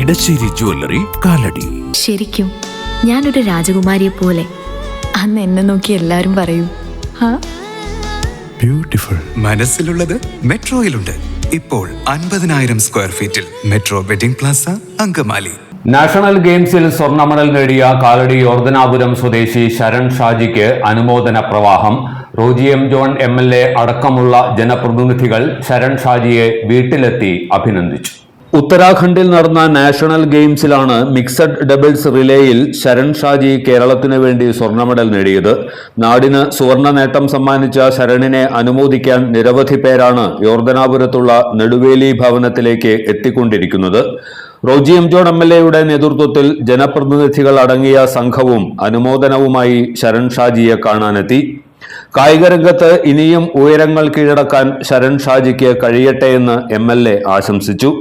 Edasseri jewellery Kalady. ശരിക്കും ഞാനൊരു രാജകുമാരിയെ പോലെ. അന്ന് എന്നെ നോക്കി എല്ലാരും പറയും ബ്യൂട്ടിഫുൾ. മനസ്സിലുള്ളത് മെട്രോയിലുണ്ട്. ഇപ്പോൾ അൻപതിനായിരം സ്ക്വയർ ഫീറ്റിൽ metro wedding plaza Angamaly. National ഗെയിംസിൽ സ്വർണ മെഡൽ നേടിയ കാലടി യോർദനാപുരം സ്വദേശി ശരൺ ഷാജിക്ക് അനുമോദന പ്രവാഹം. Roji M John M L A അടക്കമുള്ള ജനപ്രതിനിധികൾ ശരൺ ഷാജിയെ വീട്ടിലെത്തി അഭിനന്ദിച്ചു. ഉത്തരാഖണ്ഡിൽ നടന്ന നാഷണൽ ഗെയിംസിലാണ് മിക്സഡ് ഡബിൾസ് റിലേയിൽ ശരൺ ഷാജി കേരളത്തിനു വേണ്ടി സ്വർണ മെഡൽ നേടിയത്. നാടിന് സുവർണ നേട്ടം സമ്മാനിച്ച ശരണിനെ അനുമോദിക്കാൻ നിരവധി പേരാണ് യോർദനാപുരത്തുള്ള നെടുവേലി ഭവനത്തിലേക്ക് എത്തിക്കൊണ്ടിരിക്കുന്നത്. Roji M John M L എയുടെ നേതൃത്വത്തിൽ ജനപ്രതിനിധികൾ അടങ്ങിയ സംഘവും അനുമോദനവുമായി ശരൺ ഷാജിയെ കാണാനെത്തി. കായികരംഗത്ത് ഇനിയും ഉയരങ്ങൾ കീഴടക്കാൻ ശരൺ ഷാജിക്ക് കഴിയട്ടെ എന്ന് എം ആശംസിച്ചു.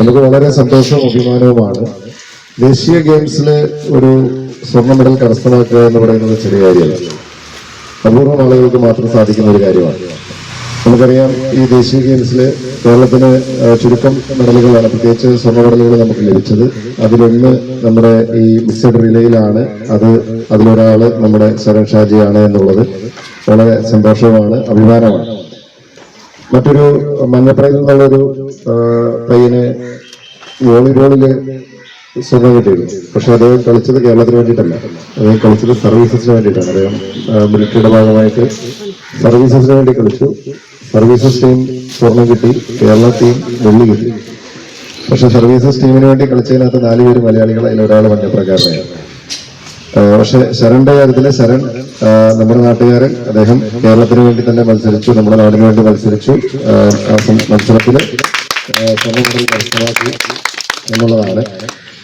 നമുക്ക് വളരെ സന്തോഷവും അഭിമാനവുമാണ്. ദേശീയ ഗെയിംസിൽ ഒരു സ്വർണ മെഡൽ കരസ്ഥമാക്കുക എന്ന് പറയുന്നത് ചെറിയ കാര്യമല്ല. അപൂർവം ആളുകൾക്ക് മാത്രം സാധിക്കുന്ന ഒരു കാര്യമാണ്. നമുക്കറിയാം ഈ ദേശീയ ഗെയിംസിൽ കേരളത്തിന് ചുരുക്കം മെഡലുകളാണ്. പ്രത്യേകിച്ച് സ്വർണ മെഡലുകൾ നമുക്ക് ലഭിച്ചത്. അതിലൊന്ന് നമ്മുടെ ഈ മിക്സഡ് റിലേയിലാണ്. അത് അതിലൊരാൾ നമ്മുടെ ശരൺ ഷാജിയാണ് എന്നുള്ളത്. വളരെ സന്തോഷവുമാണ് അഭിമാനമാണ്. മറ്റൊരു മഞ്ഞപ്രയിൽ നിന്നുള്ളൊരു പയ്യനെ വോളിബോളിൽ സ്വർണം കിട്ടിയിരുന്നു. പക്ഷെ അദ്ദേഹം കളിച്ചത് കേരളത്തിന് വേണ്ടിയിട്ടല്ല. അദ്ദേഹം കളിച്ചത് സർവീസസിന് വേണ്ടിയിട്ടാണ്. അദ്ദേഹം മിലിറ്ററിയുടെ ഭാഗമായിട്ട് സർവീസസിന് വേണ്ടി കളിച്ചു. സർവീസസ് ടീം സ്വർണം കിട്ടി. കേരള ടീം വെള്ളി കിട്ടി. പക്ഷെ സർവീസസ് ടീമിന് വേണ്ടി കളിച്ചതിനകത്ത് നാലുപേര് മലയാളികൾ അതിൽ ഒരാൾ മഞ്ഞപ്രകാരനായിരുന്നു പക്ഷെ ശരണിന്റെ കാര്യത്തിൽ ശരൺ നമ്മുടെ നാട്ടുകാരൻ അദ്ദേഹം കേരളത്തിന് വേണ്ടി തന്നെ മത്സരിച്ചു നമ്മുടെ നാടിന് വേണ്ടി മത്സരിച്ചു. മത്സരത്തിൽ കരസ്ഥമാക്കി എന്നുള്ളതാണ്.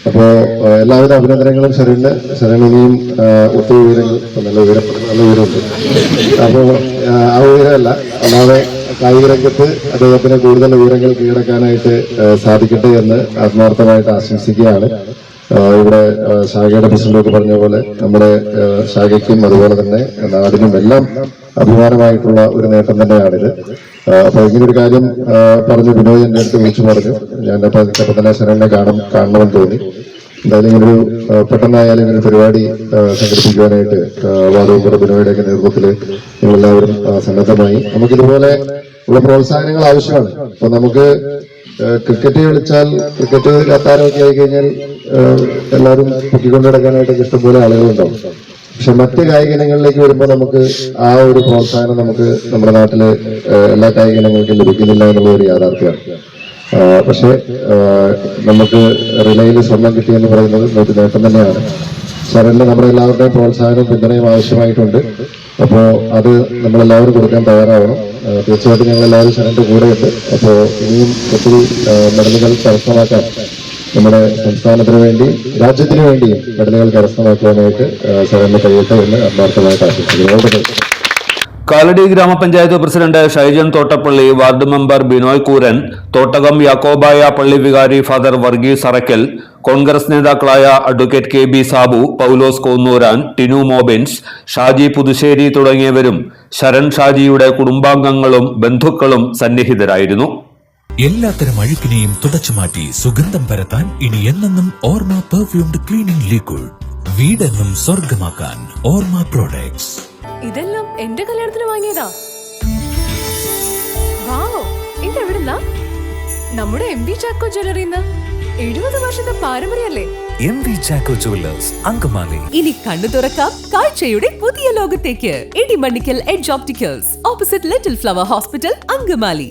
അപ്പോ എല്ലാവിധ അഭിനന്ദനങ്ങളും ശരണിന്. ശരൺ ഇനിയും ഒത്തിരി ഉയരങ്ങൾ നല്ല ഉയരം നല്ല ഉയരമുണ്ട്. അപ്പോ ആ ഉയരമല്ല അല്ലാതെ കായിക രംഗത്ത് അദ്ദേഹത്തിന് കൂടുതൽ ഉയരങ്ങൾ കീഴടക്കാനായിട്ട് സാധിക്കട്ടെ എന്ന് ആത്മാർത്ഥമായിട്ട് ആശംസിക്കുകയാണ്. ഇവിടെ ശാഖയുടെ പ്രസിഡന്റൊക്കെ പറഞ്ഞ പോലെ നമ്മുടെ ശാഖയ്ക്കും അതുപോലെ തന്നെ നാടിനും എല്ലാം അഭിമാനമായിട്ടുള്ള ഒരു നേട്ടം തന്നെയാണിത്. അപ്പൊ ഇങ്ങനെ ഒരു കാര്യം പറഞ്ഞു വിനോദ് എന്റെ അടുത്ത് വിളിച്ചു പറഞ്ഞു. ഞാൻ അപ്പൊ തന്നെ ശരണിനെ കാണും കാണണമെന്ന് തോന്നി. എന്തായാലും ഇങ്ങനൊരു പെട്ടെന്നായാലും ഇങ്ങനെ പരിപാടി സംഘടിപ്പിക്കുവാനായിട്ട് ആഹ് വാർഡ് മെമ്പർ ബിനോയുടെ ഒക്കെ നേതൃത്വത്തിൽ നിങ്ങളെല്ലാവരും സന്നദ്ധമായി. നമുക്കിതുപോലെ ഉള്ള പ്രോത്സാഹനങ്ങൾ ആവശ്യമാണ്. അപ്പൊ നമുക്ക് ക്രിക്കറ്റ് കളിച്ചാൽ ക്രിക്കറ്റ് കത്താരമൊക്കെ ആയി കഴിഞ്ഞാൽ എല്ലാവരും പൊക്കിക്കൊണ്ട് നടക്കാനായിട്ട് ഇഷ്ടംപോലെ ആളുകളുണ്ടാവും. പക്ഷെ മറ്റ് കായിക ഇനങ്ങളിലേക്ക് വരുമ്പോൾ നമുക്ക് ആ ഒരു പ്രോത്സാഹനം നമുക്ക് നമ്മുടെ നാട്ടിൽ എല്ലാ കായിക ഇനങ്ങൾക്കും ലഭിക്കുന്നില്ല എന്നുള്ള ഒരു യാഥാർത്ഥ്യമാണ് പക്ഷെ നമുക്ക് റിലയിൽ സ്വർണം കിട്ടിയെന്ന് പറയുന്നത് ഒരു നേട്ടം തന്നെയാണ്. സാറിന് നമ്മുടെ എല്ലാവരുടെയും പ്രോത്സാഹനവും പിന്തുണയും ആവശ്യമായിട്ടുണ്ട്. അപ്പോ അത് നമ്മളെല്ലാവരും കൊടുക്കാൻ തയ്യാറാവണം തീർച്ചയായിട്ടും ഞങ്ങൾ എല്ലാവരും ശരണിന്റെ കൂടെയുണ്ട് അപ്പോ ഇനിയും ഒത്തിരി മെഡലുകൾ കരസ്ഥമാക്കാൻ നമ്മുടെ സംസ്ഥാനത്തിന് വേണ്ടി രാജ്യത്തിന് വേണ്ടിയും മെഡലുകൾ കരസ്ഥമാക്കുവാനായിട്ട് ശരണ്ട് കഴിയട്ടെ എന്ന് ആത്മാർത്ഥമായിട്ട് ആശംസിക്കുന്നു. കാലടി ഗ്രാമപഞ്ചായത്ത് president Shaijan Thottappally ward member Binoy Kooran Thottakam Yakobaya പള്ളി വികാരി ഫാദർ വർഗീസ് അറക്കൽ കോൺഗ്രസ് നേതാക്കളായ advocate K B Sabu Paulose Konnuran Tinu Mobins Shaji Puthussery തുടങ്ങിയവരും ശരൺ ഷാജിയുടെ കുടുംബാംഗങ്ങളും ബന്ധുക്കളും സന്നിഹിതരായിരുന്നു. എല്ലാത്തരം അഴുക്കിനെയും തുടച്ചുമാറ്റി സുഗന്ധം പരത്താൻ ഇനി എന്നെന്നും ഓർമ്മ പെർഫ്യൂംഡ് ക്ലീനിംഗ് ലിക്വിഡ് വീടെന്നും സ്വർഗമാക്കാൻ ഓർമ്മ പ്രോഡക്ട്സ് ഇതെല്ലാം എന്റെ കല്യാണത്തിന് വാങ്ങിയതാ. വാവോ ഇതെവിടുന്നാ? നമ്മുടെ എം വി ചാക്കോ ജ്വല്ലറിന്ന് എഴുപത് വർഷത്തെ പാരമ്പര്യല്ലേ M V Chacko jewellers Angamaly. ഇനി കണ്ണു തുറക്കാം കാഴ്ചയുടെ പുതിയ ലോകത്തേക്ക്. Edimannickal edge opticals opposite little flower hospital Angamaly.